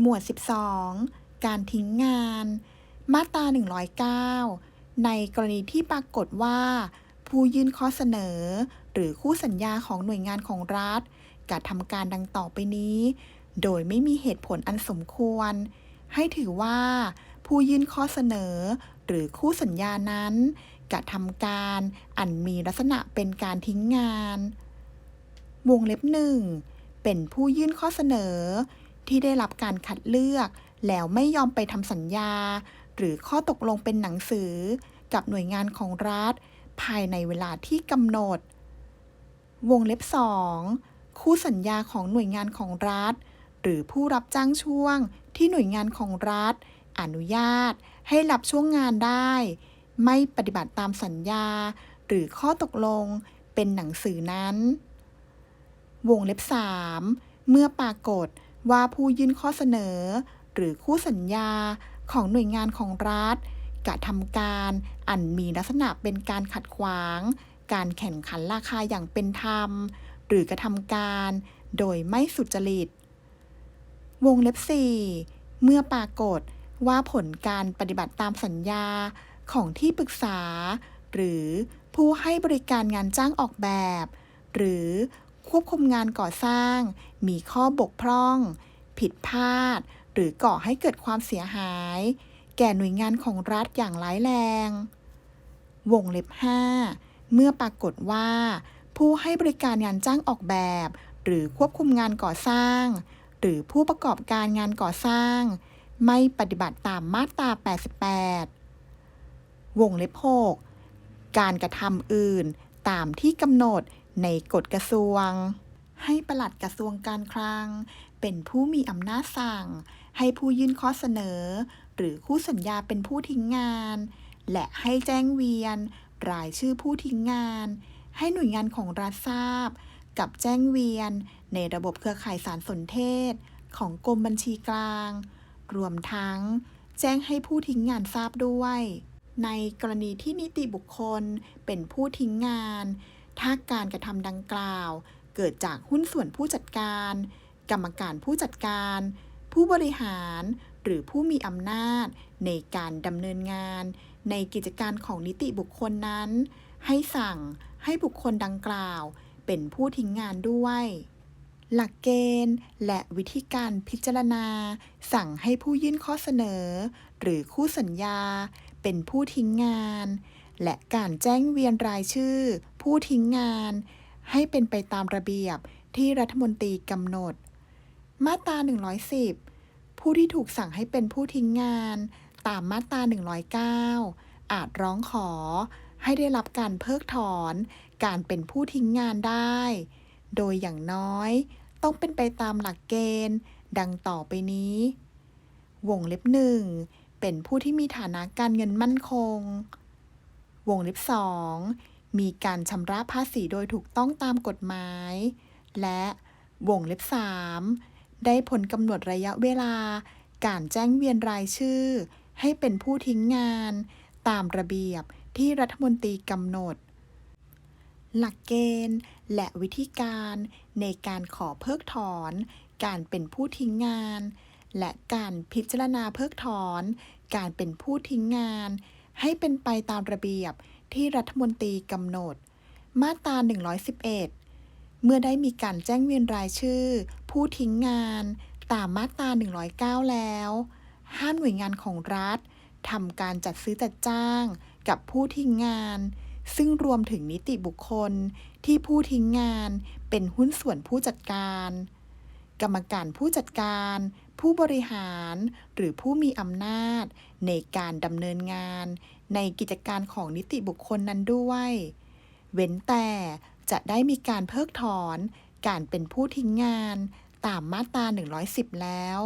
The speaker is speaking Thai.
หมวด 12 การทิ้งงาน มาตรา 109 ในกรณีที่ปรากฏว่า ผู้ยื่นข้อเสนอ หรือคู่สัญญาของหน่วยงานของรัฐกระทำการดังต่อไปนี้ โดยไม่มีเหตุผลอันสมควร ให้ถือว่า ผู้ยื่นข้อเสนอ หรือคู่สัญญานั้นกระทำการอันมีลักษณะเป็นการทิ้งงาน วงเล็บหนึ่งเป็นผู้ยื่นข้อเสนอ ที่ได้รับการคัดเลือก แล้วไม่ยอมไปทำสัญญา หรือข้อตกลงเป็นหนังสือ กับหน่วยงานของรัฐ ภายในเวลาที่กำหนด วงเล็บ 2 คู่สัญญาของหน่วยงานของรัฐ หรือผู้รับจ้างช่วงที่หน่วยงานของรัฐ อนุญาตให้รับช่วงงานได้ ไม่ปฏิบัติตามสัญญา หรือข้อตกลงเป็นหนังสือนั้น วงเล็บ 3 เมื่อปรากฏ ว่าผู้ยื่นข้อเสนอ หรือคู่สัญญาของหน่วยงานของรัฐกระทำการอันมีลักษณะเป็นการขัดขวาง การแข่งขันราคาอย่างเป็นธรรม หรือกระทำการโดยไม่สุจริต วงเล็บ 4 เมื่อปรากฏว่าผลการปฏิบัติตามสัญญาของที่ปรึกษา หรือผู้ให้บริการงานจ้างออกแบบ หรือ ควบคุมงานก่อสร้าง มีข้อบกพร่อง ผิดพลาด หรือก่อให้เกิดความเสียหาย แก่หน่วยงานของรัฐอย่างร้ายแรง วงเล็บ 5 เมื่อปรากฏว่า ผู้ให้บริการงานจ้างออกแบบ หรือควบคุมงานก่อสร้าง หรือผู้ประกอบการงานก่อสร้าง ไม่ปฏิบัติตามมาตรา 88 วงเล็บ 6 การกระทำอื่นตามที่กำหนด ในกฎกระทรวง ให้ปลัดกระทรวงการคลัง เป็นผู้มีอำนาจสั่ง ให้ผู้ยื่นข้อเสนอ หรือคู่สัญญาเป็นผู้ทิ้งงาน และให้แจ้งเวียน รายชื่อผู้ทิ้งงาน ให้หน่วยงานของรัฐทราบ กับแจ้งเวียน ในระบบเครือข่ายสารสนเทศ ของกรมบัญชีกลาง รวมทั้ง แจ้งให้ผู้ทิ้งงานทราบด้วยในกรณีที่นิติบุคคลเป็นผู้ทิ้งงาน ถ้าการกระทำดังกล่าว เกิดจากหุ้นส่วนผู้จัดการ กรรมการผู้จัดการ ผู้บริหาร หรือผู้มีอำนาจ ในการดำเนินงาน ในกิจการของนิติบุคคลนั้น ให้สั่งให้บุคคลดังกล่าว เป็นผู้ทิ้งงานด้วยหลักเกณฑ์ และวิธีการพิจารณา สั่งให้ผู้ยื่นข้อเสนอ หรือคู่สัญญา เป็นผู้ทิ้งงาน และการแจ้งเวียนรายชื่อ ผู้ทิ้งงาน ให้เป็นไปตามระเบียบที่รัฐมนตรีกำหนด มาตรา 110 ผู้ที่ถูกสั่งให้เป็นผู้ทิ้งงาน ตามมาตรา 109 อาจร้องขอ ให้ได้รับการเพิกถอนการเป็นผู้ทิ้งงานได้ โดยอย่างน้อยต้องเป็นไปตามหลักเกณฑ์ ดังต่อไปนี้ วงเล็บหนึ่งเป็นผู้ที่มีฐานะการเงินมั่นคง วงเล็บสองมีการชำระภาษีโดยถูกต้องตามกฎหมาย และวงเล็บสามได้ผลกำหนดระยะเวลา การแจ้งเวียนรายชื่อ ให้เป็นผู้ทิ้งงาน ตามระเบียบที่รัฐมนตรีกำหนด หลักเกณฑ์และวิธีการในการขอเพิกถอน การเป็นผู้ทิ้งงาน และการพิจารณาเพิกถอน การเป็นผู้ทิ้งงาน ให้เป็นไปตามระเบียบที่รัฐมนตรีกำหนด มาตรา 111 เมื่อได้มีการแจ้งเวียนรายชื่อ ผู้ทิ้งงานตามมาตรา 109 แล้ว ห้ามหน่วยงานของรัฐทำการจัดซื้อจัดจ้างกับผู้ทิ้งงาน ซึ่งรวมถึงนิติบุคคลที่ผู้ทิ้งงานเป็นหุ้นส่วนผู้จัดการ กรรมการผู้จัดการ ผู้บริหาร หรือผู้มีอำนาจ ในการดำเนินงาน ในกิจการของนิติบุคคลนั้นด้วย เว้นแต่จะได้มีการเพิกถอน การเป็นผู้ทิ้งงาน ตามมาตรา 110 แล้ว